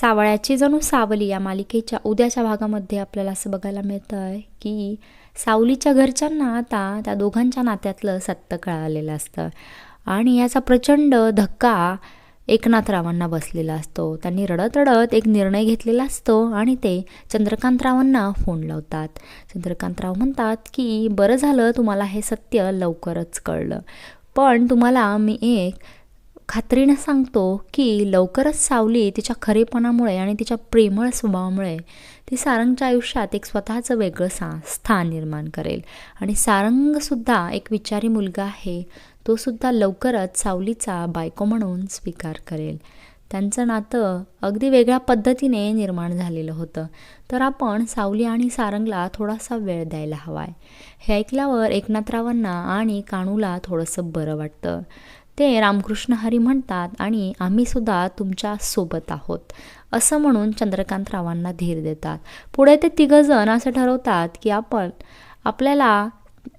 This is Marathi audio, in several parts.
सावळ्याची जणू सावली या मालिकेच्या उद्याच्या भागामध्ये आपल्याला असं बघायला मिळतं आहे की सावलीच्या घरच्यांना आता त्या दोघांच्या नात्यातलं सत्य कळालेलं असतं. आणि याचा प्रचंड धक्का एकनाथरावांना बसलेला असतो. त्यांनी रडत रडत एक निर्णय घेतलेला असतो आणि ते चंद्रकांतरावांना फोन लावतात. चंद्रकांतराव म्हणतात की बरं झालं तुम्हाला हे सत्य लवकरच कळलं. पण तुम्हाला मी एक खात्रीनं सांगतो की लवकरच सावली तिच्या खरेपणामुळे आणि तिच्या प्रेमळ स्वभावामुळे ती सारंगच्या आयुष्यात एक स्वतःचं वेगळं सा स्थान निर्माण करेल. आणि सारंगसुद्धा एक विचारी मुलगा आहे. तो सुद्धा लवकरच सावलीचा बायको म्हणून स्वीकार करेल. त्यांचं नातं अगदी वेगळ्या पद्धतीने निर्माण झालेलं होतं. तर आपण सावली आणि सारंगला थोडासा वेळ द्यायला हवा आहे हे ऐकल्यावर एकनाथरावांना आणि काणूला थोडंसं बरं वाटतं. ते रामकृष्ण हरी म्हणतात आणि आम्हीसुद्धा तुमच्यासोबत आहोत. असं म्हणून चंद्रकांतरावांना धीर देतात. पुढे ते तिघंजण असं ठरवतात की आपण आपल्याला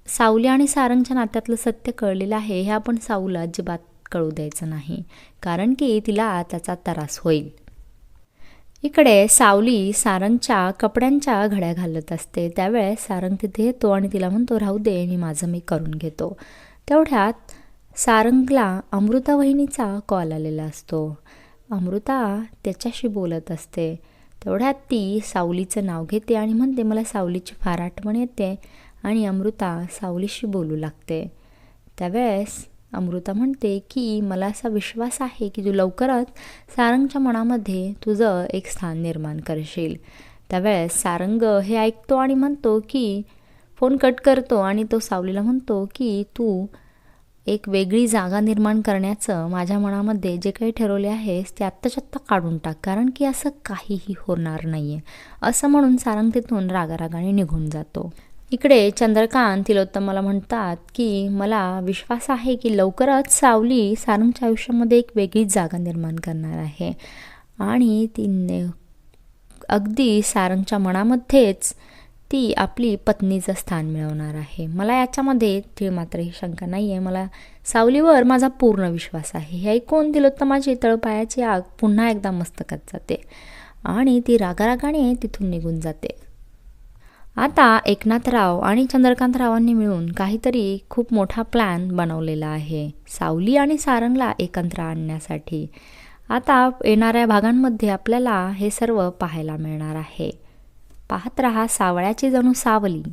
सावली आणि सारंगच्या नात्यातलं सत्य कळलेलं आहे हे आपण साऊला अजिबात कळू द्यायचं नाही कारण की तिला त्याचा त्रास होईल. इकडे सावली सारंगच्या कपड्यांच्या घड्या घालत असते. त्यावेळेस सारंग तिथे येतो आणि तिला म्हणतो राहू दे मी माझं मी करून घेतो. तेवढ्यात सारंगला अमृता वहिनीचा कॉल आलेला असतो. अमृता त्याच्याशी बोलत असते. तेवढ्यात ती सावलीचं नाव घेते आणि म्हणते मला सावलीची फार आठवण येते आणि अमृता सावलीशी बोलू लागते. त्यावेळेस अमृता म्हणते की मला असा विश्वास आहे की तू लवकरच सारंगच्या मनामध्ये तुझं एक स्थान निर्माण करशील. त्यावेळेस सारंग हे ऐकतो आणि म्हणतो की फोन कट करतो आणि तो सावलीला म्हणतो की तू एक वेगळी जागा निर्माण करण्याचं माझ्या मनामध्ये जे काही ठरवले आहेस ते आत्ताच्या आत्ता काढून टाक कारण की असं काहीही होणार नाही आहे असं म्हणून सारंग तिथून रागारागाने निघून जातो. इकडे चंद्रकांत तिलोत्तम मला म्हणतात की मला विश्वास आहे की लवकरच सावली सारंगच्या आयुष्यामध्ये एक वेगळीच जागा निर्माण करणार आहे. आणि ती ने अगदी सारंगच्या मनामध्येच ती आपली पत्नीचं स्थान मिळवणार आहे. मला याच्यामध्ये तीळ मात्र ही शंका नाही आहे मला सावलीवर माझा पूर्ण विश्वास आहे. हे ऐकून तिलोत्तमाची तळपायाची आग पुन्हा एकदा मस्तकात जाते आणि ती रागारागाने तिथून निघून जाते. आता एकनाथराव आणि चंद्रकांतरावांनी मिळून काहीतरी खूप मोठा प्लॅन बनवलेला आहे. सावली आणि सारंगला एकत्र आणण्यासाठी. आता येणाऱ्या भागांमध्ये आपल्याला हे सर्व पाहायला मिळणार आहे. पाहत रहा सावळ्याची जणू सावली.